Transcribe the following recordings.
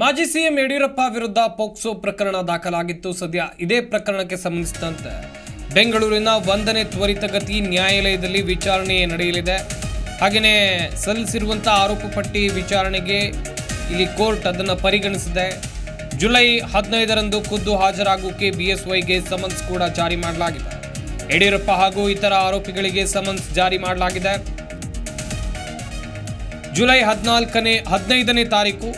ಮಾಜಿ ಸಿಎಂ ಯಡಿಯೂರಪ್ಪ ವಿರುದ್ಧ ಪೋಕ್ಸೋ ಪ್ರಕರಣ ದಾಖಲಾಗಿತ್ತು. ಸದ್ಯ ಇದೇ ಪ್ರಕರಣಕ್ಕೆ ಸಂಬಂಧಿಸಿದಂತೆ ಬೆಂಗಳೂರಿನ ಒಂದನೇ ತ್ವರಿತಗತಿ ನ್ಯಾಯಾಲಯದಲ್ಲಿ ವಿಚಾರಣೆ ನಡೆಯಲಿದೆ. ಹಾಗೆಯೇ ಸಲ್ಲಿಸಿರುವಂಥ ಆರೋಪ ಪಟ್ಟಿ ವಿಚಾರಣೆಗೆ ಇಲ್ಲಿ ಕೋರ್ಟ್ ಅದನ್ನು ಪರಿಗಣಿಸಿದೆ. ಜುಲೈ ಹದಿನೈದರಂದು ಖುದ್ದು ಹಾಜರಾಗೋಕೆ ಬಿಎಸ್ವೈಗೆ ಸಮನ್ಸ್ ಕೂಡ ಜಾರಿ ಮಾಡಲಾಗಿದೆ. ಯಡಿಯೂರಪ್ಪ ಹಾಗೂ ಇತರ ಆರೋಪಿಗಳಿಗೆ ಸಮನ್ಸ್ ಜಾರಿ ಮಾಡಲಾಗಿದೆ. ಜುಲೈ ಹದಿನಾಲ್ಕನೇ, ಹದಿನೈದನೇ ತಾರೀಕು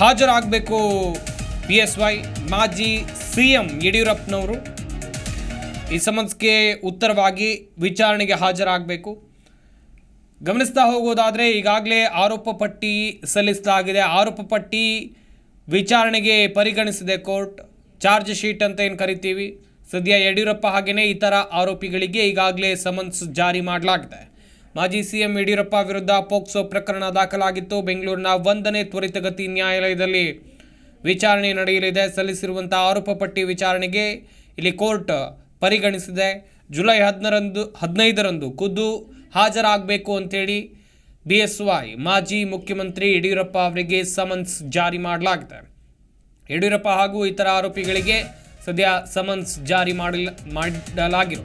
ಹಾಜರಾಗಬೇಕು. ಪಿ ಎಸ್ ವೈ ಮಾಜಿ ಸಿ ಎಂ ಯಡಿಯೂರಪ್ಪನವರು ಈ ಸಮನ್ಸ್ಗೆ ಉತ್ತರವಾಗಿ ವಿಚಾರಣೆಗೆ ಹಾಜರಾಗಬೇಕು. ಗಮನಿಸ್ತಾ ಹೋಗೋದಾದರೆ ಈಗಾಗಲೇ ಆರೋಪ ಪಟ್ಟಿ ಸಲ್ಲಿಸಲಾಗಿದೆ. ಆರೋಪ ಪಟ್ಟಿ ವಿಚಾರಣೆಗೆ ಪರಿಗಣಿಸಿದೆ ಕೋರ್ಟ್. ಚಾರ್ಜ್ ಶೀಟ್ ಅಂತ ಏನು ಕರಿತೀವಿ? ಸದ್ಯ ಯಡಿಯೂರಪ್ಪ ಹಾಗೆಯೇ ಇತರ ಆರೋಪಿಗಳಿಗೆ ಈಗಾಗಲೇ ಸಮನ್ಸ್ ಜಾರಿ ಮಾಡಲಾಗಿದೆ. ಮಾಜಿ ಸಿಎಂ ಯಡಿಯೂರಪ್ಪ ವಿರುದ್ಧ ಪೋಕ್ಸೋ ಪ್ರಕರಣ ದಾಖಲಾಗಿತ್ತು. ಬೆಂಗಳೂರಿನ ಒಂದನೇ ತ್ವರಿತಗತಿ ನ್ಯಾಯಾಲಯದಲ್ಲಿ ವಿಚಾರಣೆ ನಡೆಯಲಿದೆ. ಸಲ್ಲಿಸಿರುವಂಥ ಆರೋಪ ಪಟ್ಟಿ ವಿಚಾರಣೆಗೆ ಇಲ್ಲಿ ಕೋರ್ಟ್ ಪರಿಗಣಿಸಿದೆ. ಜುಲೈ ಹದಿನರಂದು ಹದಿನೈದರಂದು ಖುದ್ದು ಹಾಜರಾಗಬೇಕು ಅಂತೇಳಿ ಬಿ ಎಸ್ ವೈ ಮಾಜಿ ಮುಖ್ಯಮಂತ್ರಿ ಯಡಿಯೂರಪ್ಪ ಅವರಿಗೆ ಸಮನ್ಸ್ ಜಾರಿ ಮಾಡಲಾಗಿದೆ. ಯಡಿಯೂರಪ್ಪ ಹಾಗೂ ಇತರ ಆರೋಪಿಗಳಿಗೆ ಸದ್ಯ ಸಮನ್ಸ್ ಜಾರಿ ಮಾಡಲಾಗಿರೋ